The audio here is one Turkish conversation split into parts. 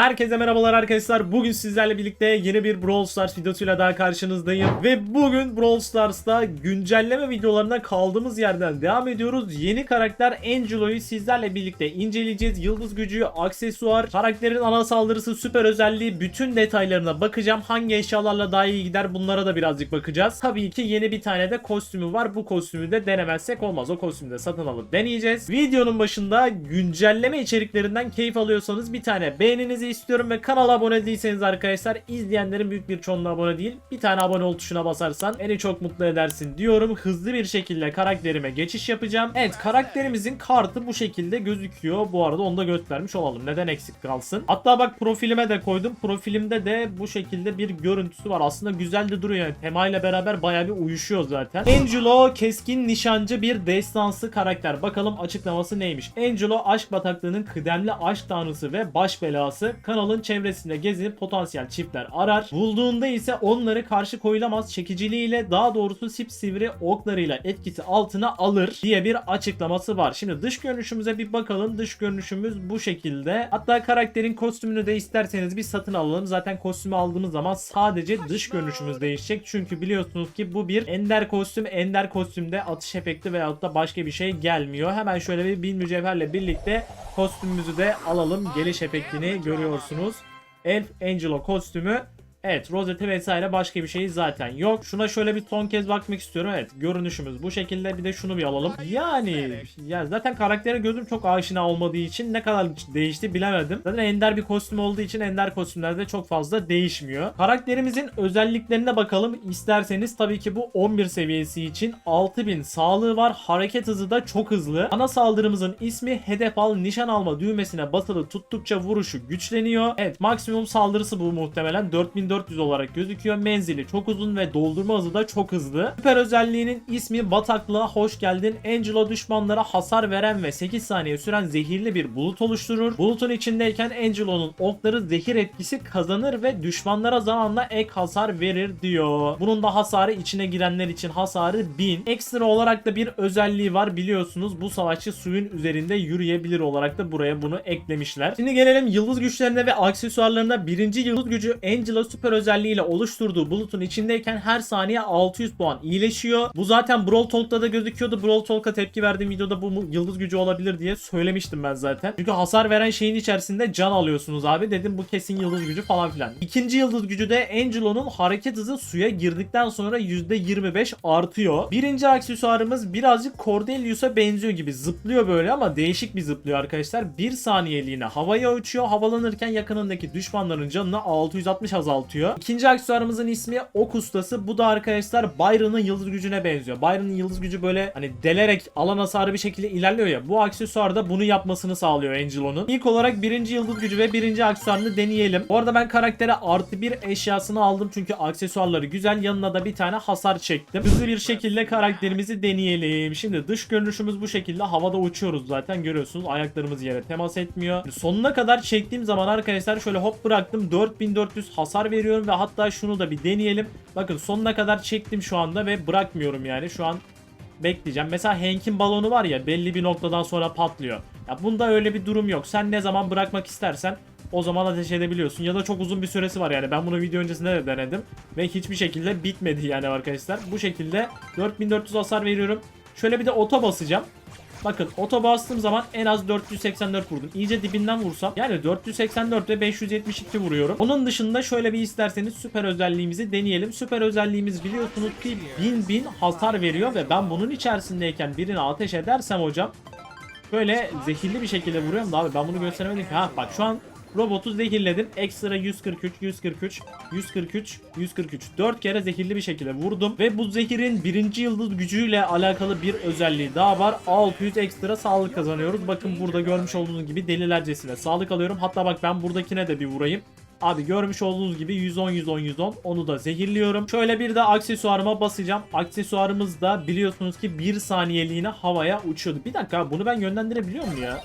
Herkese merhabalar arkadaşlar. Bugün sizlerle birlikte yeni bir Brawl Stars videosuyla daha karşınızdayım. Ve bugün Brawl Stars'ta güncelleme videolarına kaldığımız yerden devam ediyoruz. Yeni karakter Angelo'yu sizlerle birlikte inceleyeceğiz. Yıldız gücü, aksesuar, karakterin ana saldırısı, süper özelliği bütün detaylarına bakacağım. Hangi eşyalarla daha iyi gider bunlara da birazcık bakacağız. Tabii ki yeni bir tane de kostümü var. Bu kostümü de denemezsek olmaz. O kostümü de satın alıp deneyeceğiz. Videonun başında güncelleme içeriklerinden keyif alıyorsanız bir tane beğeninizi istiyorum ve kanala abone değilseniz arkadaşlar izleyenlerin büyük bir çoğunluğu abone değil. Bir tane abone ol tuşuna basarsan beni çok mutlu edersin diyorum. Hızlı bir şekilde karakterime geçiş yapacağım. Evet karakterimizin kartı bu şekilde gözüküyor. Bu arada onu da göstermiş olalım. Neden eksik kalsın? Hatta bak profilime de koydum. Profilimde de bu şekilde bir görüntüsü var. Aslında güzel de duruyor. Yani temayla beraber bayağı bir uyuşuyor zaten. Angelo keskin nişancı bir destansı karakter. Bakalım açıklaması neymiş? Angelo aşk bataklığının kıdemli aşk tanrısı ve baş belası. Kanalın çevresinde gezinip potansiyel çiftler arar. Bulduğunda ise onları karşı koyulamaz çekiciliğiyle daha doğrusu sipsivri oklarıyla etkisi altına alır diye bir açıklaması var. Şimdi dış görünüşümüze bir bakalım. Dış görünüşümüz bu şekilde. Hatta karakterin kostümünü de isterseniz bir satın alalım. Zaten kostümü aldığımız zaman sadece dış görünüşümüz değişecek. Çünkü biliyorsunuz ki bu bir ender kostüm. Ender kostümde atış efekti veyahut da başka bir şey gelmiyor. Hemen şöyle bir bin mücevherle birlikte kostümümüzü de alalım. Geliş efektini görüyorsunuz. Elf Angelo kostümü Evet rozeti vesaire başka bir şey zaten yok. Şuna şöyle bir son kez bakmak istiyorum. Evet görünüşümüz bu şekilde. Bir de şunu bir alalım. Yani ya zaten karaktere gözüm çok aşina olmadığı için ne kadar değişti bilemedim. Zaten ender bir kostüm olduğu için ender kostümlerde çok fazla değişmiyor. Karakterimizin özelliklerine bakalım isterseniz. Tabii ki bu 11 seviyesi için 6000 sağlığı var. Hareket hızı da çok hızlı. Ana saldırımızın ismi hedef al nişan alma düğmesine basılı tuttukça vuruşu güçleniyor. Evet maksimum saldırısı bu muhtemelen 4400 olarak gözüküyor. Menzili çok uzun ve doldurma hızı da çok hızlı. Süper özelliğinin ismi bataklığa hoş geldin. Angelo düşmanlara hasar veren ve 8 saniye süren zehirli bir bulut oluşturur. Bulutun içindeyken Angelo'nun okları zehir etkisi kazanır ve düşmanlara zamanla ek hasar verir diyor. Bunun da hasarı içine girenler için hasarı 1000. Ekstra olarak da bir özelliği var biliyorsunuz. Bu savaşçı suyun üzerinde yürüyebilir olarak da buraya bunu eklemişler. Şimdi gelelim yıldız güçlerine ve aksesuarlarına. Birinci yıldız gücü Angelo süper özelliğiyle oluşturduğu bulutun içindeyken her saniye 600 puan iyileşiyor. Bu zaten Brawl Talk'ta da gözüküyordu. Brawl Talk'a tepki verdiğim videoda bu yıldız gücü olabilir diye söylemiştim ben zaten. Çünkü hasar veren şeyin içerisinde can alıyorsunuz abi. Dedim bu kesin yıldız gücü falan filan. İkinci yıldız gücü de Angelo'nun hareket hızı suya girdikten sonra %25 artıyor. Birinci aksesuarımız birazcık Cordelius'a benziyor gibi. Zıplıyor böyle ama değişik bir zıplıyor arkadaşlar. Bir saniyeliğine havaya uçuyor. Havalanırken yakınındaki düşmanların canını 660 azaltıyor. İkinci aksesuarımızın ismi Ok Ustası. Bu da arkadaşlar Byron'ın yıldız gücüne benziyor. Byron'ın yıldız gücü böyle hani delerek alan hasarı bir şekilde ilerliyor ya. Bu aksesuar da bunu yapmasını sağlıyor Angelo'nun. İlk olarak birinci yıldız gücü ve birinci aksesuarını deneyelim. Bu arada ben karaktere artı bir eşyasını aldım çünkü aksesuarları güzel. Yanına da bir tane hasar çektim. Hızlı bir şekilde karakterimizi deneyelim. Şimdi dış görünüşümüz bu şekilde. Havada uçuyoruz zaten görüyorsunuz. Ayaklarımız yere temas etmiyor. Sonuna kadar çektiğim zaman arkadaşlar şöyle hop bıraktım. 4400 hasar veriyorum ve hatta şunu da bir deneyelim. Bakın sonuna kadar çektim şu anda ve bırakmıyorum yani. Şu an bekleyeceğim. Mesela Hank'in balonu var ya belli bir noktadan sonra patlıyor. Ya bunda öyle bir durum yok. Sen ne zaman bırakmak istersen o zaman ateş edebiliyorsun. Ya da çok uzun bir süresi var yani. Ben bunu video öncesinde de denedim. Ve hiçbir şekilde bitmedi yani arkadaşlar. Bu şekilde 4400 hasar veriyorum. Şöyle bir de oto basacağım. Bakın oto bastığım zaman en az 484 vurdum. İyice dibinden vursam yani 484 ve 572 vuruyorum. Onun dışında şöyle bir isterseniz süper özelliğimizi deneyelim. Süper özelliğimiz biliyorsunuz ki 1000 bin hasar veriyor ve ben bunun içerisindeyken birine ateş edersem hocam böyle zehirli bir şekilde vuruyorum da abi ben bunu gösteremedim ki. Ha bak şu an robotu zehirledim. Ekstra 143, 143, 143, 143. 4 kere zehirli bir şekilde vurdum. Ve bu zehirin birinci yıldız gücüyle alakalı bir özelliği daha var. 600 ekstra sağlık kazanıyoruz. Bakın burada görmüş olduğunuz gibi delilercesine sağlık alıyorum. Hatta bak ben buradakine de bir vurayım. Abi görmüş olduğunuz gibi 110 110 110 onu da zehirliyorum. Şöyle bir de aksesuarıma basacağım. Aksesuarımız da biliyorsunuz ki 1 saniyeliğine havaya uçuyordu. Bir dakika bunu ben yönlendirebiliyor muyum ya?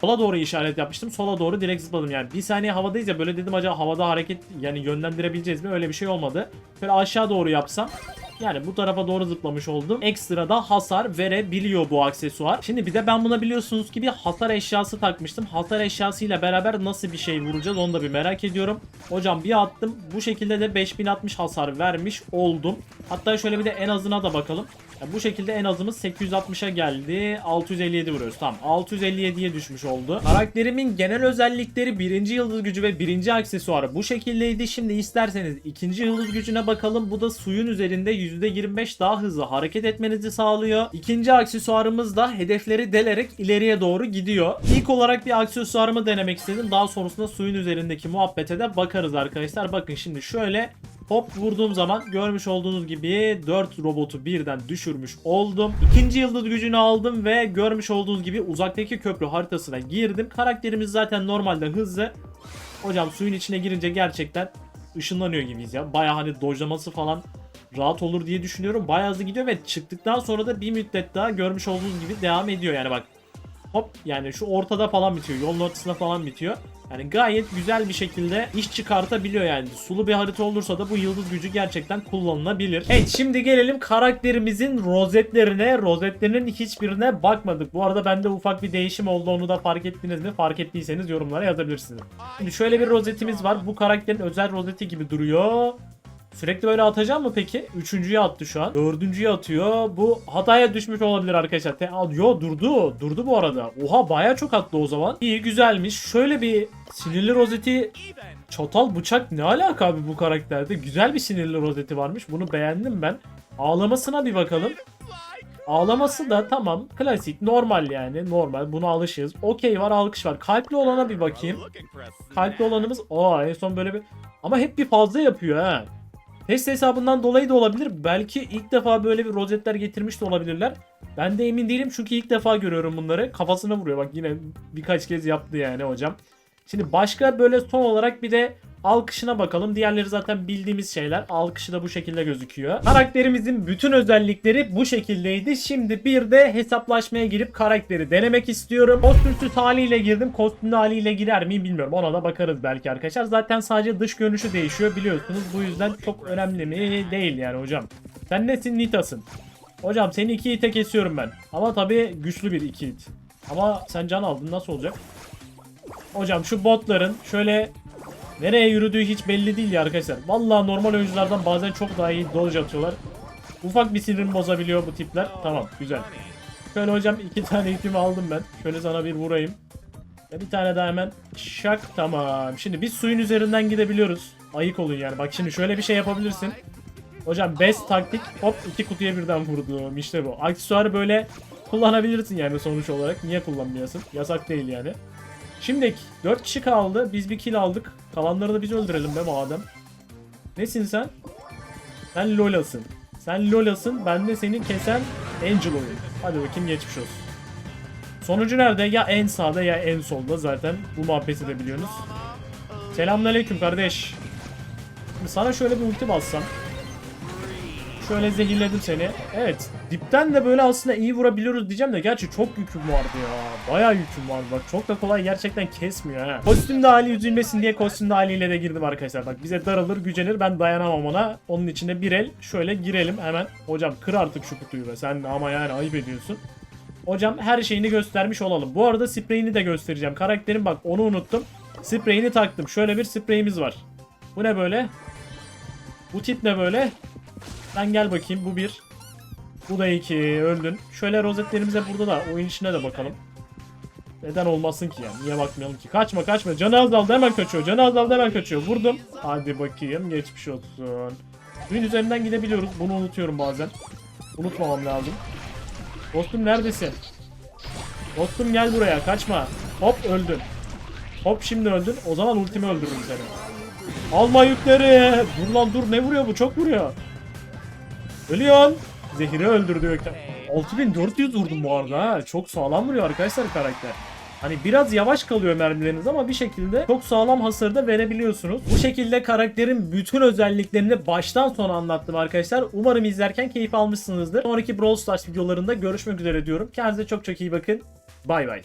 Sola doğru işaret yapmıştım. Sola doğru direkt zıpladım yani. Bir saniye havadayız ya böyle dedim acaba havada hareket yani yönlendirebileceğiz mi? Öyle bir şey olmadı. Şöyle aşağı doğru yapsam. Yani bu tarafa doğru zıplamış oldum. Ekstra da hasar verebiliyor bu aksesuar. Şimdi bir de ben buna biliyorsunuz ki bir hasar eşyası takmıştım. Hasar eşyasıyla beraber nasıl bir şey vuracağız onu da bir merak ediyorum. Hocam bir attım. Bu şekilde de 5060 hasar vermiş oldum. Hatta şöyle bir de en azına da bakalım. Bu şekilde en azımız 860'a geldi. 657 vuruyoruz. Tamam 657'ye düşmüş oldu. Karakterimin genel özellikleri birinci yıldız gücü ve birinci aksesuarı bu şekildeydi. Şimdi isterseniz ikinci yıldız gücüne bakalım. Bu da suyun üzerinde %25 daha hızlı hareket etmenizi sağlıyor. İkinci aksesuarımız da hedefleri delerek ileriye doğru gidiyor. İlk olarak bir aksesuarımı denemek istedim. Daha sonrasında suyun üzerindeki muhabbete de bakarız arkadaşlar. Bakın şimdi şöyle Hop vurduğum zaman görmüş olduğunuz gibi 4 robotu birden düşürmüş oldum. İkinci yıldız gücünü aldım ve görmüş olduğunuz gibi uzaktaki köprü haritasına girdim. Karakterimiz zaten normalde hızlı. Hocam suyun içine girince gerçekten ışınlanıyor gibiyiz ya. Baya hani dojlaması falan rahat olur diye düşünüyorum. Bayağı hızlı gidiyor ve çıktıktan sonra da bir müddet daha görmüş olduğunuz gibi devam ediyor yani bak. Hop yani şu ortada falan bitiyor. Yolun ortasında falan bitiyor. Yani gayet güzel bir şekilde iş çıkartabiliyor yani. Sulu bir harita olursa da bu yıldız gücü gerçekten kullanılabilir. Evet şimdi gelelim karakterimizin rozetlerine. Rozetlerinin hiçbirine bakmadık. Bu arada bende ufak bir değişim oldu. Onu da fark ettiniz mi? Fark ettiyseniz yorumlara yazabilirsiniz. Şimdi şöyle bir rozetimiz var. Bu karakterin özel rozeti gibi duruyor. Sürekli böyle atacağım mı peki? Üçüncüye attı şu an. Dördüncüye atıyor. Bu hataya düşmüş olabilir arkadaşlar. Te Yo durdu. Durdu bu arada. Oha baya çok attı o zaman. İyi güzelmiş. Şöyle bir sinirli rozeti çatal bıçak ne alaka abi bu karakterde? Güzel bir sinirli rozeti varmış. Bunu beğendim ben. Ağlamasına bir bakalım. Ağlaması da tamam klasik normal yani normal buna alışığız. Okey var alkış var. Kalpli olana bir bakayım. Kalpli olanımız aa en son böyle bir ama hep bir fazla yapıyor ha. Test hesabından dolayı da olabilir. Belki ilk defa böyle bir rozetler getirmiş de olabilirler. Ben de emin değilim çünkü ilk defa görüyorum bunları. Kafasına vuruyor bak yine birkaç kez yaptı yani hocam. Şimdi başka böyle son olarak bir de alkışına bakalım. Diğerleri zaten bildiğimiz şeyler. Alkışı da bu şekilde gözüküyor. Karakterimizin bütün özellikleri bu şekildeydi. Şimdi bir de hesaplaşmaya girip karakteri denemek istiyorum. Kostümsüz haliyle girdim. Kostümlü haliyle girer miyim bilmiyorum. Ona da bakarız belki arkadaşlar. Zaten sadece dış görünüşü değişiyor biliyorsunuz. Bu yüzden çok önemli mi? Değil yani hocam. Sen nesin? Nita'sın. Hocam seni iki ite kesiyorum ben. Ama tabii güçlü bir iki it. Ama sen can aldın nasıl olacak? Hocam şu botların şöyle nereye yürüdüğü hiç belli değil ya arkadaşlar. Vallahi normal oyunculardan bazen çok daha iyi dodge atıyorlar. Ufak bir sinirimi bozabiliyor bu tipler. Tamam güzel. Şöyle hocam iki tane itimi aldım ben. Şöyle sana bir vurayım. Ve bir tane daha hemen şak tamam. Şimdi biz suyun üzerinden gidebiliyoruz. Ayık olun yani. Bak şimdi şöyle bir şey yapabilirsin. Hocam best taktik hop iki kutuya birden vurdum. İşte bu. Aksesuarı böyle kullanabilirsin yani sonuç olarak. Niye kullanmayasın? Yasak değil yani. Şimdi 4 kişi kaldı. Biz bir kill aldık. Kalanları da biz öldürelim be madem. Nesin sen? Sen Lola'sın. Sen Lola'sın. Ben de seni kesen Angelo'yum. Hadi bakayım geçmiş olsun. Sonucu nerede? Ya en sağda ya en solda zaten. Bu muhabbeti de biliyorsunuz. Selamünaleyküm kardeş. Şimdi sana şöyle bir ulti bassam. Şöyle zehirledim seni. Evet. Dipten de böyle aslında iyi vurabiliyoruz diyeceğim de gerçi çok yüküm vardı ya. Bayağı yüküm vardı bak. Çok da kolay gerçekten kesmiyor ha. Kostümde hali üzülmesin diye kostümde haliyle de girdim arkadaşlar. Bak bize daralır gücenir ben dayanamam ona. Onun içine bir el şöyle girelim hemen. Hocam kır artık şu kutuyu be. Sen ama yani ayıp ediyorsun. Hocam her şeyini göstermiş olalım. Bu arada spreyini de göstereceğim. Karakterim bak onu unuttum. Spreyini taktım. Şöyle bir spreyimiz var. Bu ne böyle? Bu tip ne böyle? Sen gel bakayım bu bir. Bu da iki öldün. Şöyle rozetlerimize burada da oyun içine de bakalım. Neden olmasın ki yani? Niye bakmayalım ki? Kaçma kaçma. Canı azaldı hemen kaçıyor. Canı azaldı hemen kaçıyor. Vurdum. Hadi bakayım. Geçmiş olsun. Suyun üzerinden gidebiliyoruz. Bunu unutuyorum bazen. Unutmamam lazım. Dostum neredesin? Dostum gel buraya. Kaçma. Hop öldün. Hop şimdi öldün. O zaman ultimi öldürürüm seni. Alma yükleri. Dur lan dur. Ne vuruyor bu? Çok vuruyor. Ölüyorsun. Zehiri öldürdü Gökten. 6400 vurdum bu arada ha. Çok sağlam vuruyor arkadaşlar karakter. Hani biraz yavaş kalıyor mermileriniz ama bir şekilde çok sağlam hasar da verebiliyorsunuz. Bu şekilde karakterin bütün özelliklerini baştan sona anlattım arkadaşlar. Umarım izlerken keyif almışsınızdır. Sonraki Brawl Stars videolarında görüşmek üzere diyorum. Kendinize çok çok iyi bakın. Bay bay.